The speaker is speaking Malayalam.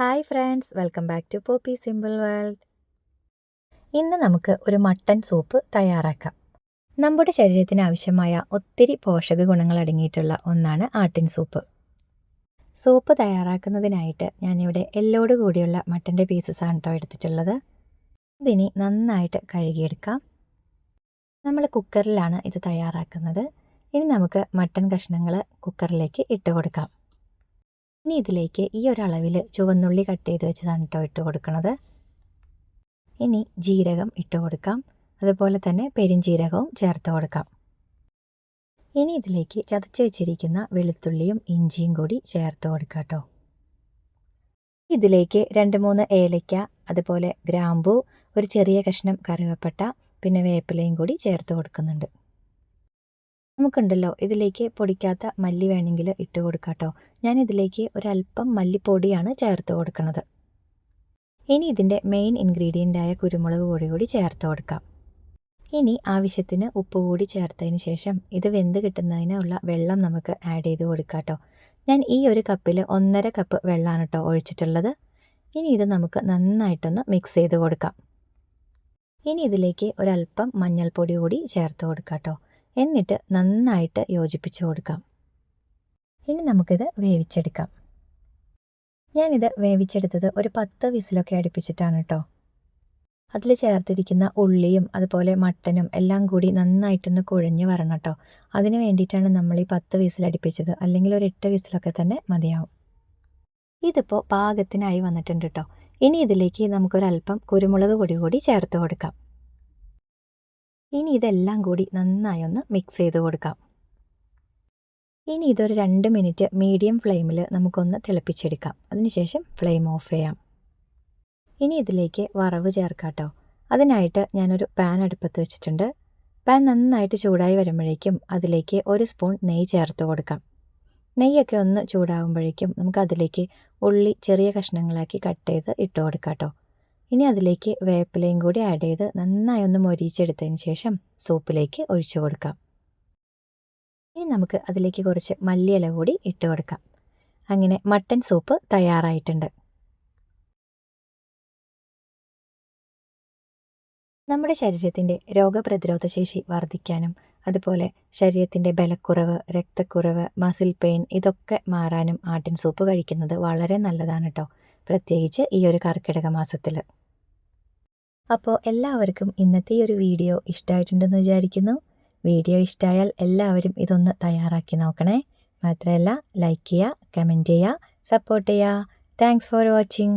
Hi friends welcome back to Poppy simple world. ഇന്ന് നമുക്ക് ഒരു മട്ടൻ സൂപ്പ് തയ്യാറാക്കാം. നമ്മുടെ ശരീരത്തിന് ആവശ്യമായ ഒത്തിരി പോഷക ഗുണങ്ങൾ അടങ്ങിയിട്ടുള്ള ഒന്നാണ് ആട്ടിൻ സൂപ്പ്. സൂപ്പ് തയ്യാറാക്കുന്നതിനായിട്ട് ഞാനിവിടെ എല്ലോട് കൂടിയുള്ള മട്ടന്റെ പീസസ് ആണ് കേട്ടോ എടുത്തിട്ടുള്ളത്. ഇതിനി നന്നായിട്ട് കഴുകിയെടുക്കാം. നമ്മൾ കുക്കറിലാണ് ഇത് തയ്യാറാക്കുന്നത്. ഇനി നമുക്ക് മട്ടൻ കഷ്ണങ്ങൾ കുക്കറിലേക്ക് ഇട്ട് കൊടുക്കാം. ഇനി ഇതിലേക്ക് ഈ ഒരളവിൽ ചുവന്നുള്ളി കട്ട് ചെയ്ത് വെച്ചതാണ് കേട്ടോ ഇട്ട് കൊടുക്കുന്നത് ഇനി ജീരകം ഇട്ട് കൊടുക്കാം. അതുപോലെ തന്നെ പെരിഞ്ജീരകവും ചേർത്ത് കൊടുക്കാം. ഇനി ഇതിലേക്ക് ചതച്ച് വെച്ചിരിക്കുന്ന വെളുത്തുള്ളിയും ഇഞ്ചിയും കൂടി ചേർത്ത് കൊടുക്കാം കേട്ടോ ഇതിലേക്ക് രണ്ട് മൂന്ന് ഏലയ്ക്ക അതുപോലെ ഗ്രാമ്പു ഒരു ചെറിയ കഷ്ണം കറുവപ്പട്ട പിന്നെ വേപ്പിലയും കൂടി ചേർത്ത് കൊടുക്കുന്നുണ്ട്. നമുക്കുണ്ടല്ലോ ഇതിലേക്ക് പൊടിക്കാത്ത മല്ലി വേണമെങ്കിൽ ഇട്ട് കൊടുക്കാം കേട്ടോ ഞാൻ ഇതിലേക്ക് ഒരല്പം മല്ലിപ്പൊടിയാണ് ചേർത്ത് കൊടുക്കുന്നത്. ഇനി ഇതിന്റെ മെയിൻ ഇൻഗ്രീഡിയന്റായ കുരുമുളക് പൊടി കൂടി ചേർത്ത് കൊടുക്കാം. ഇനി ആവശ്യത്തിന് ഉപ്പ് കൂടി ചേർത്തതിന് ശേഷം ഇത് വെന്ത് കിട്ടുന്നതിനുള്ള വെള്ളം നമുക്ക് ആഡ് ചെയ്ത് കൊടുക്കാം കേട്ടോ ഞാൻ ഈ ഒരു കപ്പിൽ ഒന്നര കപ്പ് വെള്ളമാണ് കേട്ടോ ഒഴിച്ചിട്ടുള്ളത്. ഇനി ഇത് നമുക്ക് നന്നായിട്ടൊന്ന് മിക്സ് ചെയ്ത് കൊടുക്കാം. ഇനി ഇതിലേക്ക് ഒരല്പം മഞ്ഞൾപ്പൊടി കൂടി ചേർത്ത് കൊടുക്കാം കേട്ടോ എന്നിട്ട് നന്നായിട്ട് യോജിപ്പിച്ച് കൊടുക്കാം. ഇനി നമുക്കിത് വേവിച്ചെടുക്കാം. ഞാനിത് വേവിച്ചെടുത്തത് ഒരു പത്ത് വിസിലൊക്കെ അടുപ്പിച്ചിട്ടാണ് കേട്ടോ. അതിൽ ചേർത്തിരിക്കുന്ന ഉള്ളിയും അതുപോലെ മട്ടനും എല്ലാം കൂടി നന്നായിട്ടൊന്ന് കുഴഞ്ഞു വരണം കേട്ടോ. അതിന് വേണ്ടിയിട്ടാണ് നമ്മൾ ഈ പത്ത് വിസിലടിപ്പിച്ചത് അല്ലെങ്കിൽ ഒരു എട്ട് വിസിലൊക്കെ തന്നെ മതിയാവും. ഇതിപ്പോൾ പാകത്തിനായി വന്നിട്ടുണ്ട് കേട്ടോ. ഇനി ഇതിലേക്ക് നമുക്കൊരല്പം കുരുമുളക് പൊടി കൂടി ചേർത്ത് കൊടുക്കാം. ഇനി ഇതെല്ലാം കൂടി നന്നായി ഒന്ന് മിക്സ് ചെയ്ത് കൊടുക്കാം. ഇനി ഇതൊരു രണ്ട് മിനിറ്റ് മീഡിയം ഫ്ലെയിമിൽ നമുക്കൊന്ന് തിളപ്പിച്ചെടുക്കാം. അതിനുശേഷം ഫ്ലെയിം ഓഫ് ചെയ്യാം. ഇനി ഇതിലേക്ക് വറവ് ചേർക്കാട്ടോ. അതിനായിട്ട് ഞാനൊരു പാൻ അടുപ്പത്ത് വെച്ചിട്ടുണ്ട്. പാൻ നന്നായിട്ട് ചൂടായി വരുമ്പോഴേക്കും അതിലേക്ക് ഒരു സ്പൂൺ നെയ്യ് ചേർത്ത് കൊടുക്കാം. നെയ്യൊക്കെ ഒന്ന് ചൂടാകുമ്പോഴേക്കും നമുക്ക് അതിലേക്ക് ഉള്ളി ചെറിയ കഷ്ണങ്ങളാക്കി കട്ട് ചെയ്ത് ഇട്ട് കൊടുക്കാം കേട്ടോ ഇനി അതിലേക്ക് വേപ്പിലയും കൂടി ആഡ് ചെയ്ത് നന്നായി ഒന്ന് മൊരിച്ചെടുത്തതിന് ശേഷം സൂപ്പിലേക്ക് ഒഴിച്ചു കൊടുക്കാം. ഇനി നമുക്ക് അതിലേക്ക് കുറച്ച് മല്ലിയില കൂടി ഇട്ട് കൊടുക്കാം. അങ്ങനെ മട്ടൻ സൂപ്പ് തയ്യാറായിട്ടുണ്ട്. നമ്മുടെ ശരീരത്തിന്റെ രോഗപ്രതിരോധ ശേഷി വർദ്ധിക്കാനും അതുപോലെ ശരീരത്തിന്റെ ബലക്കുറവ് രക്തക്കുറവ് മസിൽ പെയിൻ ഇതൊക്കെ മാറാനും ആട്ടിൻ സൂപ്പ് കഴിക്കുന്നത് വളരെ നല്ലതാണ് കേട്ടോ പ്രത്യേകിച്ച് ഈ ഒരു കർക്കിടക മാസത്തിൽ അപ്പോൾ എല്ലാവർക്കും ഇന്നത്തെ ഒരു വീഡിയോ ഇഷ്ടമായിട്ടുണ്ടെന്ന് വിചാരിക്കുന്നു. വീഡിയോ ഇഷ്ടമായാൽ എല്ലാവരും ഇതൊന്ന് തയ്യാറാക്കി നോക്കണേ. മാത്രമല്ല ലൈക്ക് ചെയ്യുക കമന്റ് ചെയ്യുക സപ്പോർട്ട് ചെയ്യുക. Thanks for watching